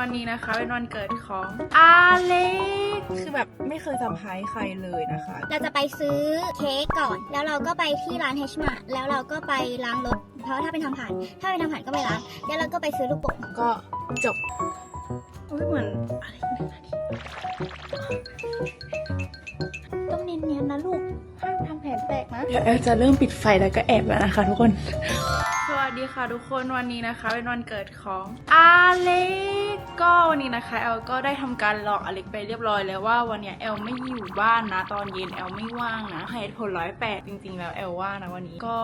วันนี้นะคะเป็นวันเกิดของอาเล็กคือแบบไม่เคยสัมภายใครเลยนะคะ เราจะไปซื้อเค้กก่อน แล้วเราก็ไปที่ร้านเฮชมาแล้วเราก็ไปล้างรถ เพราะถ้าเป็นทำผ่าน ถ้าเป็นทำผ่านก็ไปล้าง แล้วเราก็ไปซื้อลูกโป่งก็จบอุ้ยเหมือนอะไรหนึ่งนาทีต้องเนียนๆนะลูกห้ามทำแผนแตกนะเดี๋ยวแอลจะเริ่มปิดไฟแล้วก็แอบแล้วนะคะทุกคนสวัส ดีค่ะทุกคนวันนี้นะคะ เป็นวันเกิดของอาเล็กก็วันนี้นะคะแอลก็ได้ทำการหลอกอเล็กไปเรียบร้อยแล้วว่าวันเนี้ยแอลไม่อยู่บ้านนะ ตอนเย็นแอลไม่ว่างนะเหตุผลร้อยแปดจริง ๆ แล้วแอลว่างนะวันนี้ก็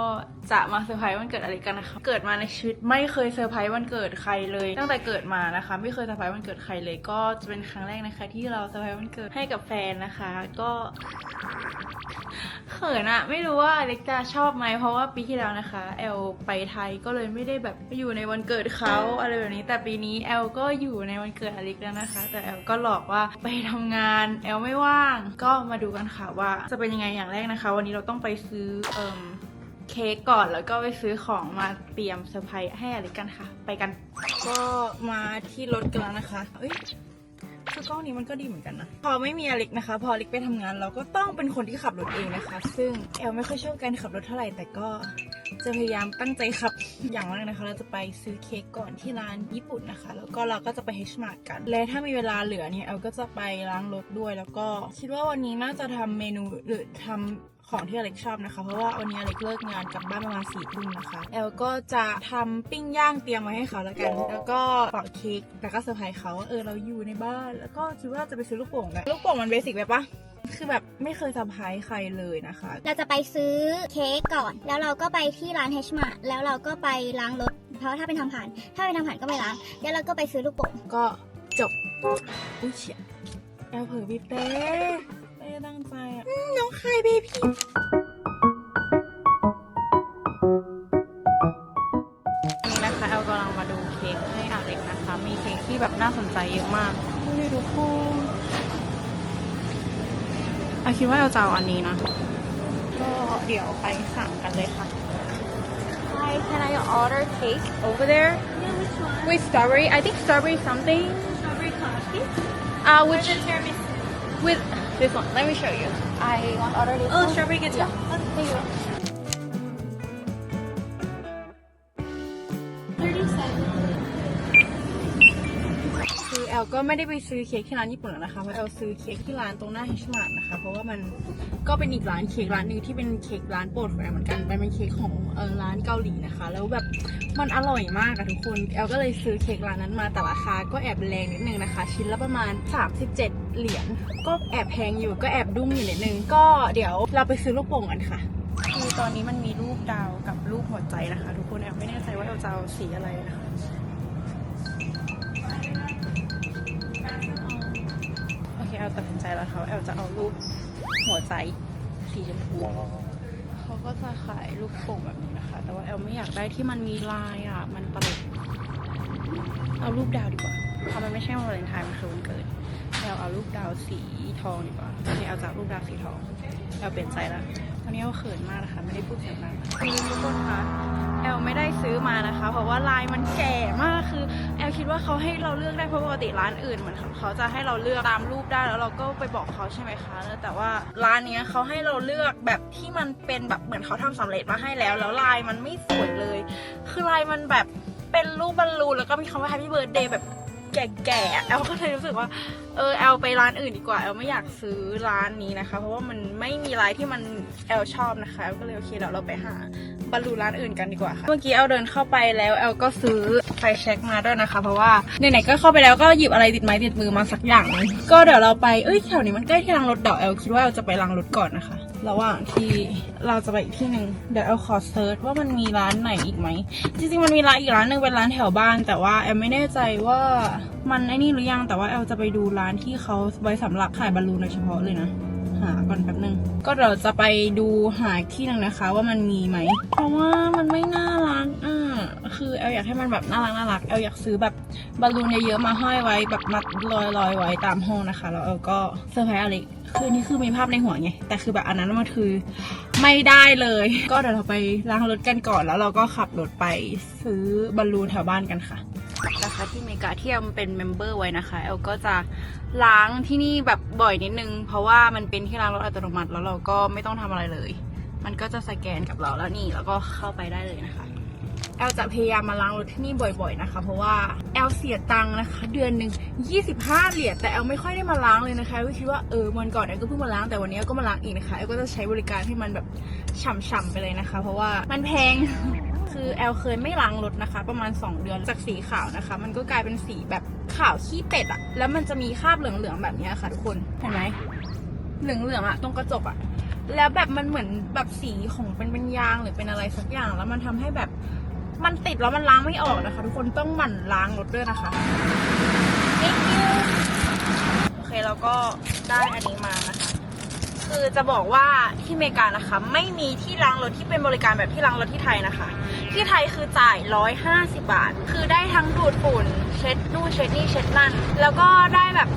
จะมาเซอร์ไพรส์วันเกิดอเล็กกันนะคะเกิดมาในชีวิตไม่เคยเซอร์ไพรส์วันเกิดใครเลย ตั้งแต่เกิดมานะคะ ไม่เคยเซอร์ไพรส์วันเกิดใครเลยก็จะเป็นครั้งแรกนะคะ ที่เราเซอร์ไพรส์วันเกิดให้กับแฟนนะคะ ก็เขินอะไม่รู้ว่าอเล็กจะชอบไหมเพราะว่าปีที่แล้วนะคะ แอลไปไทยก็เลยไม่ได้แบบอยู่ในวันเกิดเขาอะไรแบบนี้ แต่ปีนี้แอลก็อยู่ในวันเกิดอล็กแล้วนะคะ แต่แอลก็หลอกว่าไปทำงานแอลไม่ว่าง ก็มาดูกันค่ะว่าจะเป็นยังไงอย่างแรกนะคะ วันนี้เราต้องไปซื้อเอ่มเค้กก่อนแล้วก็ไปซื้อของมาเตรียมเซอร์ไพรส์ให้อล็กกันค่ะ ไปกัน ก็มาที่รถกันแล้วนะคะเอ้ยคือกล้องนี้มันก็ดีเหมือนกันนะ พอไม่มีอล็กนะคะ พออล็กไปทำงานเราก็ต้องเป็นคนที่ขับรถเองนะคะ ซึ่งแอลไม่ค่อยชอบการขับรถเท่าไหร่แต่ก็ จะพยายามตั้งใจขับ อย่างแรกนะคะ เราจะไปซื้อเค้กก่อนที่ร้านญี่ปุ่นนะคะ แล้วก็เราก็จะไปเฮชมาร์กัน และถ้ามีเวลาเหลือเนี่ยแอลก็จะไปล้างรถด้วย แล้วก็คิดว่าวันนี้น่าจะทำเมนูหรือทำของที่อเล็กชอบนะคะ เพราะว่าวันนี้อเล็กเลิกงานกลับบ้านประมาณสี่ทุ่มนะคะ แอลก็จะทำปิ้งย่างเตรียมไว้ให้เขาแล้วกัน แล้วก็ป่าเค้กแล้วก็เซอร์ไพรส์เขาว่าเออเราอยู่ในบ้าน แล้วก็คิดว่าจะไปซื้อลูกโป่งกันลูกโป่งมันเบสิกไปปะ คือแบบไม่เคยสัมภายใครเลยนะคะ เราจะไปซื้อเค้กก่อน แล้วเราก็ไปที่ร้านเฮชมาแล้วเราก็ไปล้างรถ เพราะถ้าเป็นทำผ่าน ถ้าเป็นทำผ่านก็ไปล้าง แล้วเราก็ไปซื้อลูกโป่งก็จบ อุ้ยเฉียแอลเผลอบีบเต้ไม่ได้ตั้งใจอะอืมน้องคายเบบี้ อาคิดว่าแอลจะเอาอันนี้นะ ก็เดี๋ยวไปสั่งกันเลยค่ะ Hi can I order cake over there with strawberry I think strawberry something strawberry coffee Uh, which with this one? Let me show you. I want to order this Oh, one. strawberry guitar. Yeah. Oh, ก็ไม่ได้ไปซื้อเค้กที่ร้านญี่ปุ่นหรอกนะคะเพราะแอลซื้อเค้กที่ร้านตรงหน้าเฮชมาร์ทนะคะ เพราะว่ามันก็เป็นอีกร้านเค้กร้านหนึ่งที่เป็นเค้กร้านโปรดของแอลเหมือนกันเป็นเค้กของเออร้านเกาหลีนะคะ แล้วแบบมันอร่อยมากอะทุกคนแอลก็เลยซื้อเค้กร้านนั้นมาแต่ราคาก็แอบแรงนิดนึงนะคะ ชิ้นละประมาณ 37 เหรียญก็แอบแพงอยู่ก็แอบดุ้งอยู่นิดนึงก็เดี๋ยวเราไปซื้อลูกโป่งกันค่ะคือตอนนี้มันมีรูปดาวกับรูปหัวใจนะคะ ทุกคนแอบไม่แน่ใจว่าแอลจะเอาสีอะไรนะคะ ลตัดสินใจแล้วเขาแอลจะเอารูปหัวใจสีชมพูเขาก็จะขายลูกโป่งแบบนี้นะคะ แต่ว่าแอลไม่อยากได้ที่มันมีลายอะ มันตลกเอารูปดาวดีกว่าเพราะมันไม่ใช่วันวาเลนไทน์มันคือวันเกิดแอลเอารูปดาวสีทองดีกว่าเคแอลจะเอารูปดาวสีทองแอลเปลี่ยนใจแล้ว ตอนนี้แอลเขินมากนะคะไม่ได้พูดเสียงดังคือทุกคนคะแอลไม่ได้ซื้อมานะคะ เพราะว่าลายมันแก่มากคือแอลคิดว่าเขาให้เราเลือกได้เพราะปกติร้านอื่นเหมือนเขาจะให้เราเลือกตามรูปได้แล้วเราก็ไปบอกเขาใช่ไหมคะแต่ว่าร้านเนี้ยเขาให้เราเลือกแบบที่มันเป็นแบบเหมือนเขาทำสำเร็จมาให้แล้ว แล้วลายมันไม่สวยเลย คือลายมันแบบเป็นรูปบอลลูนแล้วก็มีคำว่า Happy Birthday แบบ แก่ๆแอลก็เลยรู้สึกว่า เออแอลไปร้านอื่นดีกว่าแอลไม่อยากซื้อร้านนี้นะคะ เพราะว่ามันไม่มีลายที่มันแอลชอบนะคะแอลก็เลยโอเคเดี๋ยวเราไปหาบอลลูร้านอื่นกันดีกว่าค่ะ เมื่อกี้แอลเดินเข้าไปแล้วแอลก็ซื้อไฟแช็กมาด้วยนะคะ เพราะว่าไหนๆก็เข้าไปแล้วก็หยิบอะไรติดไม้ติดมือมาสักอย่างหนึงก็เดี๋ยวเราไปเอ้ยแถวนี้มันใกล้ที่ล้างรถเดี๋ยวแอลคิดว่าแอลจะไปล้างรถก่อนนะคะ ระหว่างที่เราจะไปอีกที่หนึ่งเดี๋ยวแอลขอเซิร์ชว่ามันมีร้านไหนอีกไหม จริงๆ มันมีร้านอีกร้านหนึ่งเป็นร้านแถวบ้าน แต่ว่าแอลไม่แน่ใจว่ามันไอ้นี่หรือยัง แต่ว่าแอลจะไปดูร้านที่เขาไว้สำหรับขายบอลลูนโดยเฉพาะเลยนะ หาก่อนแป๊บนึง ก็เดี๋ยวจะไปดูหาที่หนึ่งนะคะ ว่ามันมีไหม เพราะว่ามันไม่น่ารักอะคือแอลอยากให้มันแบบน่ารักน่ารักแอลอยากซื้อแบบบอลลูนเยอะๆมาห้อยไว้แบบมัดลอยลอยๆไว้ตามห้องนะคะ แล้วแอลก็เซอร์ไพรส์อเล็ก คือนี่คือมีภาพในหัวไง แต่คือแบบอันนั้นมันคือไม่ได้เลย ก็เดี๋ยวเราไปล้างรถกันก่อนแล้วเราก็ขับรถไปซื้อบอลลูนแถวบ้านกันค่ะนะคะที่เมกาที่แอลเป็นเมมเบอร์ไว้นะคะแอลก็จะล้างที่นี่แบบบ่อยนิดนึง เพราะว่ามันเป็นที่ล้างรถอัตโนมัติแล้วเราก็ไม่ต้องทำอะไรเลย มันก็จะสแกนกับเราแล้วนี่แล้วก็เข้าไปได้เลยนะคะ แอลจะพยายามมาล้างรถที่นี่บ่อยๆนะคะ เพราะว่าแอลเสียตังค์นะคะ เดือนหนึ่ง25 เหรียญแต่แอลไม่ค่อยได้มาล้างเลยนะคะก็คิดว่าเออวันก่อนแอลก็เพิ่งมาล้างแต่วันนี้แอลก็มาล้างอีกนะคะแอลก็จะใช้บริการให้มันแบบฉ่ำๆไปเลยนะคะ เพราะว่ามันแพงคือแอลเคยไม่ล้างรถนะคะ ประมาณ 2 เดือนจากสีขาวนะคะ มันก็กลายเป็นสีแบบขาวขี้เป็ดอะแล้วมันจะมีคราบเหลืองๆแบบนี้ค่ะทุกคนเห็นไหมเหลืองๆอะตรงกระจกอะแล้วแบบมันเหมือนแบบสีของเป็นเป็นยางหรือเป็นอะไรสักอย่าง แล้วมันทำให้แบบ มันติดแล้วมันล้างไม่ออกนะคะทุกคนต้องหมั่นล้างรถด้วยนะคะ Thank you โอเคแล้วก็ได้อันนี้มานะคะ คือจะบอกว่าที่อเมริกานะคะ ไม่มีที่ล้างรถที่เป็นบริการแบบที่ล้างรถที่ไทยนะคะ ที่ไทยคือจ่าย 150 บาท คือได้ทั้งดูดฝุ่น เช็ดนู่นเช็ดนี่เช็ดนั่น แล้วก็ได้แบบ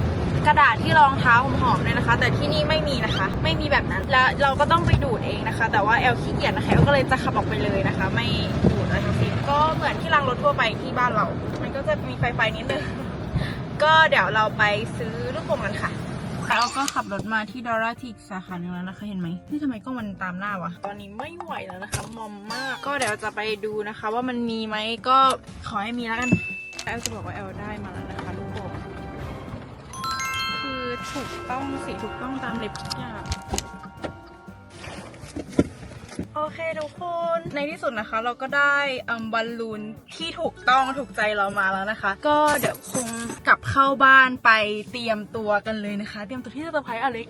กระดาษที่รองเท้าหอมๆเลยนะคะ แต่ที่นี่ไม่มีนะคะ ไม่มีแบบนั้น แล้วเราก็ต้องไปดูดเองนะคะ แต่ว่าแอลขี้เกียจนะคะแอลก็เลยจะขับออกไปเลยนะคะ ไม่ดูดอะไรทั้งสิ้นก็เหมือนที่ล้างรถทั่วไปที่บ้านเรา มันก็จะมีไฟไฟนิดนึง ก็เดี๋ยวเราไปซื้อลูกโป่งกันค่ะแล้วก็ขับรถมาที่ดอร่าทีกสาขาหนึ่งแล้วนะคะ เห็นไหมนี่ทำไมกล้องมันตามหน้าวะ ตอนนี้ไม่ไหวแล้วนะคะ มอมมาก ก็เดี๋ยวจะไปดูนะคะ ว่ามันมีไหมก็ขอให้มีแล้วกันแอลจะบอกว่าแอลได้มาแล้วนะคะ ลูกโป่งคือถูกต้องสีถูกต้องตามเล็บทุกอย่างโอเคทุกคน ในที่สุดนะคะ เราก็ได้อัมบอลลูนที่ถูกต้องถูกใจเรามาแล้วนะคะ ก็เดี๋ยวคงกลับเข้าบ้านไปเตรียมตัวกันเลยนะคะ เตรียมตัวที่จะเซอร์ไพรส์อเล็ก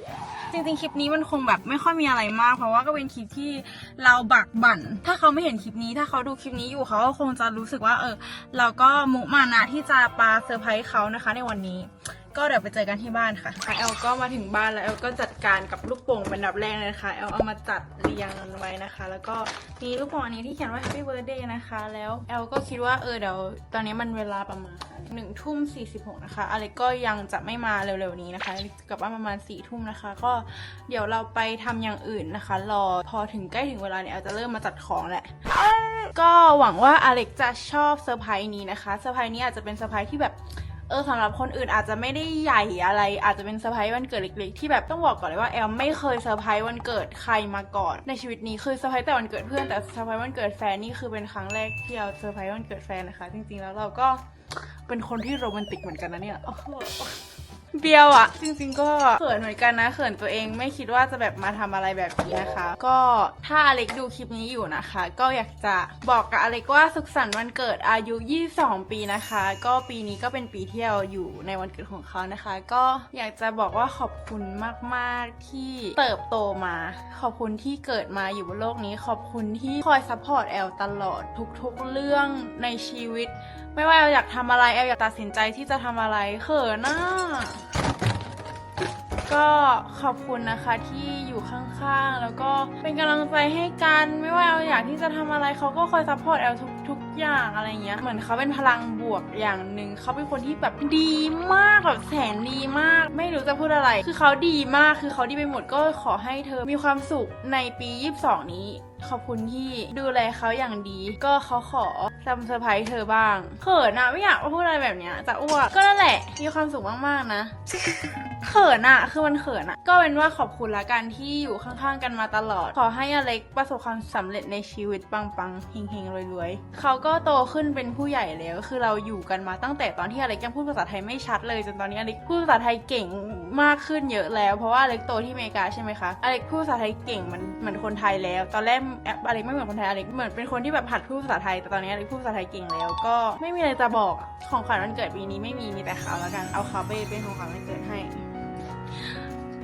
จริงๆ คลิปนี้มันคงแบบไม่ค่อยมีอะไรมาก เพราะว่าก็เป็นคลิปที่เราบักบั่น ถ้าเขาไม่เห็นคลิปนี้ ถ้าเขาดูคลิปนี้อยู่เขาก็คงจะรู้สึกว่าเออเราก็มุมานะที่จะปาเซอร์ไพรส์เขานะคะ ในวันนี้ ก็เดี๋ยวไปเจอกันที่บ้านค่ะแอลก็มาถึงบ้านแล้วแอลก็จัดการกับลูกโป่งเป็นดับแรกเลยนะคะแอลเอามาจัดเรียงไว้นะคะ แล้วก็มีลูกโป่งอันนี้ที่เขียนว่า Happy Birthday นะคะ แล้วแอลก็คิดว่าเออเดี๋ยวตอนนี้มันเวลาประมาณหนึ่งทุ่มสี่สิบหกนะคะ อะไรก็ยังจะไม่มาเร็วๆนี้นะคะกลับบ้านประมาณสี่ทุ่มนะคะ ก็เดี๋ยวเราไปทำอย่างอื่นนะคะ รอพอถึงใกล้ถึงเวลาเนี่ยแอลจะเริ่มมาจัดของแหละ ก็หวังว่าอเล็กจะชอบเซอร์ไพรส์นี้นะคะเซอร์ไพรส์นี้อาจจะเป็นเซอร์ไพรส์ที่แบบ เออสำหรับคนอื่นอาจจะไม่ได้ใหญ่อะไร อาจจะเป็นเซอร์ไพรส์วันเกิดเล็กๆที่แบบต้องบอกก่อนเลยว่าแอลไม่เคยเซอร์ไพรส์วันเกิดใครมาก่อน ในชีวิตนี้คือเซอร์ไพรส์แต่วันเกิดเพื่อนแต่เซอร์ไพรส์วันเกิดแฟนนี่คือเป็นครั้งแรกที่เราเซอร์ไพรส์วันเกิดแฟนนะคะ จริงๆแล้วเราก็เป็นคนที่โรแมนติกเหมือนกันนะเนี่ย เบียวอะจริงๆก็เขินเหมือนกันนะเขินตัวเองไม่คิดว่าจะแบบมาทำอะไรแบบนี้นะคะ ก็ถ้าอเล็กดูคลิปนี้อยู่นะคะ ก็อยากจะบอกกับอเล็กว่าสุขสันต์วันเกิดอายุ 22 ปีนะคะ ก็ปีนี้ก็เป็นปีที่เราอยู่ในวันเกิดของเขานะคะ ก็อยากจะบอกว่าขอบคุณมากๆที่เติบโตมา ขอบคุณที่เกิดมาอยู่บนโลกนี้ ขอบคุณที่คอยซัพพอร์ตแอลตลอดทุกๆเรื่องในชีวิต ไม่ว่าแอลอยากทำอะไรแอลอยากตัดสินใจที่จะทำอะไรเขินน่ะ ก็ขอบคุณนะคะที่อยู่ข้างๆ แล้วก็เป็นกำลังใจให้กันไม่ว่าแอลอยากที่จะทำอะไรเขาก็คอยซัพพอร์ตแอลทุกทุกอย่างอะไรเงี้ยเหมือนเขาเป็นพลังบวกอย่างหนึ่งเขาเป็นคนที่แบบดีมากแบบแสนดีมาก ไม่รู้จะพูดอะไร คือเขาดีมากคือเขาดีไปหมดก็ขอให้เธอมีความสุขในปี 22 นี้ ขอบคุณที่ดูแลเขาอย่างดี ก็เขาขอทำเซอร์ไพรส์เธอบ้างเขินอะไม่อยากพูดอะไรแบบเนี้ยจะอ้วกก็นั่นแหละมีความสุขมากๆนะ เขินอะคือมันเขินอะก็เป็นว่าขอบคุณละกันที่อยู่ข้างๆกันมาตลอด ขอให้อเล็กประสบความสำเร็จในชีวิตปังๆเฮงๆรวยๆเขาก็โตขึ้นเป็นผู้ใหญ่แล้ว คือเราอยู่กันมาตั้งแต่ตอนที่อเล็กยังพูดภาษาไทยไม่ชัดเลยจนตอนนี้อเล็กพูดภาษาไทยเก่งมากขึ้นเยอะแล้วเพราะว่าอเล็กโตที่อเมริกาใช่ไหมคะอเล็กพูดภาษาไทยเก่งมันเหมือนคนไทยแล้ว ตอนแรกอเล็กไม่เหมือนคนไทยอเล็กเหมือนเป็นคนที่แบบหัดพูดภาษาไทยแต่ตอนนี้อเล็กพูดภาษาไทยเก่งแล้ว ก็ไม่มีอะไรจะบอกของขวัญวันเกิดปีนี้ไม่มีมีแต่เขาแล้วกันเอาเขาไปเป็นของขวัญวันเกิดให้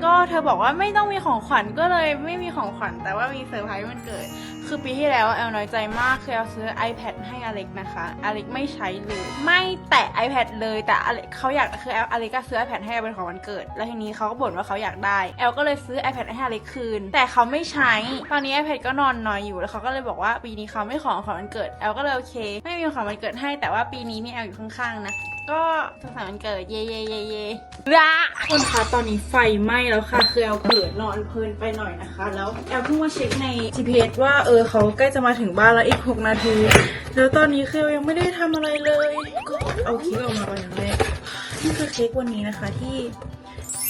ก็เธอบอกว่าไม่ต้องมีของขวัญก็เลยไม่มีของขวัญแต่ว่ามีเซอร์ไพรส์วันเกิด คือปีที่แล้วแอลน้อยใจมากคือแอลซื้อ iPad ให้อเล็กนะคะอเล็กไม่ใช้เลยไม่แตะ iPad เลยแต่อเล็กเขาอยากคือแอลอเล็กก็ซื้อ iPad ให้เป็นของวันเกิด แล้วทีนี้เขาก็บ่นว่าเขาอยากได้แอลก็เลยซื้อ iPad ให้อเล็กคืน แต่เขาไม่ใช้ ตอนนี้ iPad ก็นอนน้อยอยู่แล้วเขาก็เลยบอกว่าปีนี้เขาไม่ขอของวันเกิดแอลก็เลยโอเค ไม่มีของวันเกิดให้แต่ว่าปีนี้มีแอลอยู่ข้างๆนะ ก็สุขสันต์วันเกิดเย่เย่เย่เย่ละคุณคะตอนนี้ไฟไหม้แล้วค่ะ คือแอลเกิดนอนเพลินไปหน่อยนะคะ แล้วแอลเพิ่งมาเช็คใน GPS ว่าเออเขาใกล้จะมาถึงบ้านแล้วอีก 6 นาที แล้วตอนนี้คือแอลยังไม่ได้ทำอะไรเลย ก็เอาเค้กออกมาก่อนอย่างแรกนี่คือเค้กวันนี้นะคะที่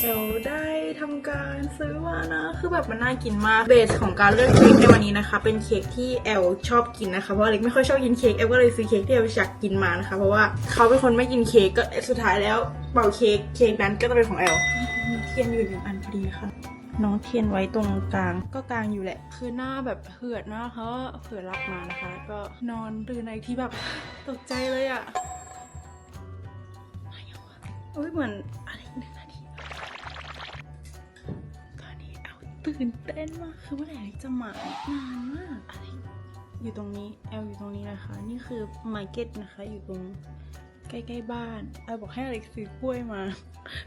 เอลได้ทำการซื้อมานะ คือแบบมันน่ากินมาก เบสของการเลือกเค้กในวันนี้นะคะ เป็นเค้กที่แอลชอบกินนะคะ เพราะเล็กไม่ค่อยชอบกินเค้กแอลก็เลยซื้อเค้กที่แอลอยากกินมานะคะ เพราะว่าเขาเป็นคนไม่กินเค้กก็สุดท้ายแล้วเป่าเค้กเค้กนั้นก็จะเป็นของแอลเทียนอยู่หนึ่งอันพอดีค่ะน้องเทียนไว้ตรงกลางก็กลางอยู่แหละ คือหน้าแบบเหือดหน้าเขาเหือดรักมานะคะ ก็นอนตื่นในที่แบบตกใจเลยอะ่ะอุ้ยเหมือนอะไรนึ่ง ตื่นเต้นมากคือเมื่อไหร่จะมานานมากอะไรอยู่ตรงนี้แอลอยู่ตรงนี้นะคะ นี่คือมาร์เก็ตนะคะ อยู่ตรงใกล้ๆบ้านแอลบอกให้อเล็กซื้อกล้วยมา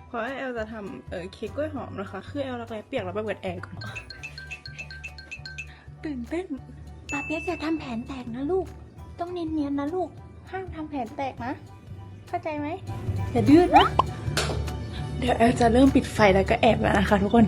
เพราะว่าแอลจะทำเออเค้กกล้วยหอมนะคะ คือแอลรักแร้เปียกแล้วไปเปิดแอร์ก่อนตื่นเต้นปาเปียกอย่าทำแผนแตกนะลูก ต้องเนียนๆนะลูกห้ามทำแผนแตกนะ เข้าใจไหมอย่าดื้อนะเดี๋ยวแอลจะเริ่มปิดไฟแล้วก็แอบแล้วนะคะ ทุกคน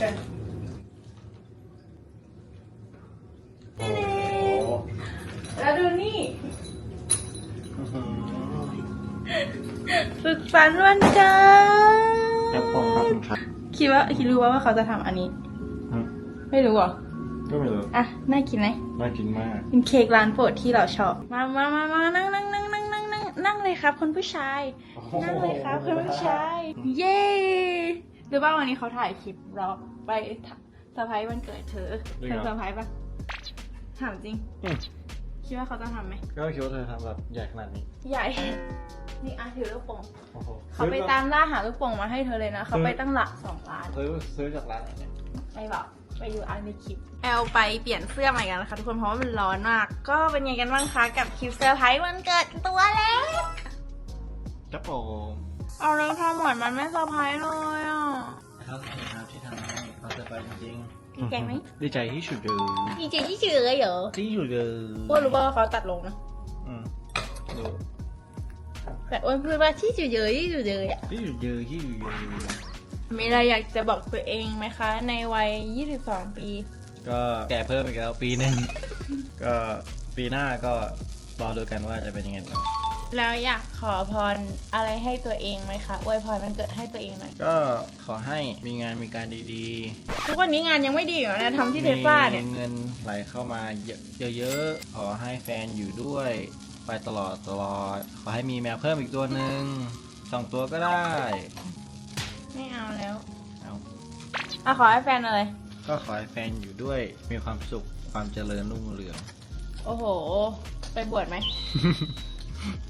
กันโอ้โหแล้วดูนี่สุขสันต์วันเกิแอปเปิลครับดคุณครับคิดว่าคิดรู้ว่าว่าเขาจะทำอันนี้ฮะไม่รู้เหรอ ก็ไม่รู้อะ น่ากินไหมน่ากินมาก เป็นเค้กร้านโปรดที่เราชอบ มามามามานั่งนั่งนั่งนั่งนั่งนั่งนั่งเลยครับคุณผู้ชาย นั่งเลยครับคุณผู้ชาย เย้ หรือว่าวันนี้เขาถ่ายคลิปเราไปเซอร์ไพรส์วันเกิดเธอเธอเซอร์ไพรส์ปะถามจริงอืมคิดว่าเขาจะทำไหม ก็คิดว่าเธอทำแบบใหญ่ขนาดนี้ ใหญ่ นี่อาถือลูกโป่งโอ้โหเขาไปตามล่าหาลูกโป่งมาให้เธอเลยนะ เขาไปตั้งหลักสองล้านซื้อซื้อจากร้านไหนเนี่ยไปบอกไปดูอันในคลิป แอลไปเปลี่ยนเสื้อใหม่กันนะคะทุกคนเพราะว่ามันร้อนมาก ก็เป็นไงกันบ้างคะกับคลิปเซอร์ไพรส์วันเกิดตัวเล็กจับโปง เอาเลยทำเหมือนมันไม่เซอร์ไพรส์เลยอะครับครับที่ทำให้เราจะไปจริงๆดีใจไหมดีใจที่สุดเลยดีใจที่สุดเลยเหรอที่สุดเลยอ้วนรู้ป่าวว่าเขาตัดลงนะอืมดูแต่อ้วนพูดว่าที่สุดเลยที่สุดเลยอะที่สุดเลยที่สุดเลยมีอะไรอยากจะบอกตัวเองไหมคะ ในวัย 22 ปี ก็แก่เพิ่มอีกแล้วปีหนึ่งก็ปีหน้าก็รอดูกันว่าจะเป็นยังไงต่อ แล้วอยากขอพรอะไรให้ตัวเองไหมคะอวยพรมันเกิดให้ตัวเองหน่อยก็ขอให้มีงานมีการดีทุกวันนี้งานยังไม่ดีอยู่นะทำๆที่เทสลาเนี่ย มีเงินไหลเข้ามาเยอะๆ ขอให้แฟนอยู่ด้วย ไปตลอดตลอด ขอให้มีแมวเพิ่มอีกตัวหนึ่งสองตัวก็ได้ ไม่เอาแล้วเอาอะขอให้แฟนอะไร ก็ขอให้แฟนอยู่ด้วย มีความสุขความเจริญรุ่งเรือง โอ้โห ไปบวชไหม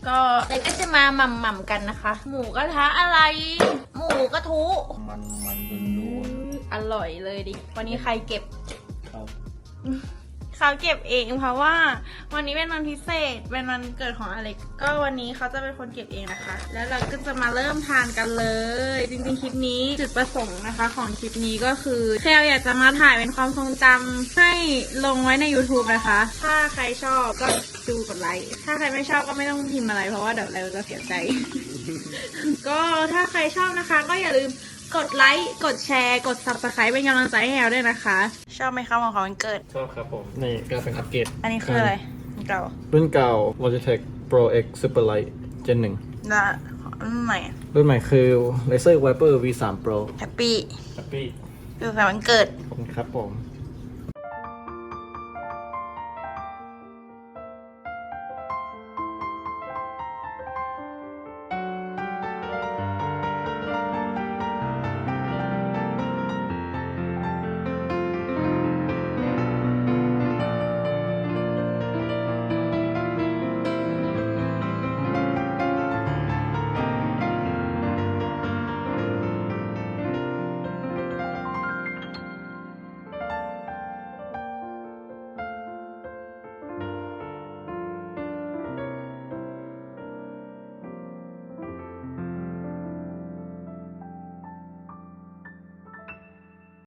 ก็เลยก็จะมาหม่ำหม่ำๆกันนะคะ หมูกระทะอะไร หมูกระทุ มันมันล้วนอร่อยเลยดิ วันนี้ใครเก็บๆเอา เขาเก็บเองเพราะว่า วันนี้เป็นวันพิเศษเป็นวันเกิดของอเล็กก็วันนี้เขาจะเป็นคนเก็บเองนะคะ แล้วเราก็จะมาเริ่มทานกันเลย จริงๆคลิปนี้จุดประสงค์นะคะ ของคลิปนี้ก็คือแค่อยากจะมาถ่ายเป็นความทรงจำให้ลงไว้ใน YouTube นะคะ ถ้าใครชอบก็ดูกดไลค์ถ้าใครไม่ชอบก็ไม่ต้องพิมพ์อะไรเพราะว่าเดี๋ยวเราจะเสียใจ ก็ถ้าใครชอบนะคะ ก็อย่าลืม กดไลค์ กดแชร์ กด subscribe เป็นกำลังใจให้แอลด้วยนะคะ ชอบไหมคะของของวันเกิด ชอบครับผม นี่ก็เป็นอัปเกรดอันนี้คืออะไรเก่ารุ่นเก่า Logitech Pro X Superlight Gen 1และรุ่นใหม่รุ่นใหม่คือ Laser Viper V3 Pro แฮปปี้ Happy คือสายวันเกิด ขอบคุณครับผม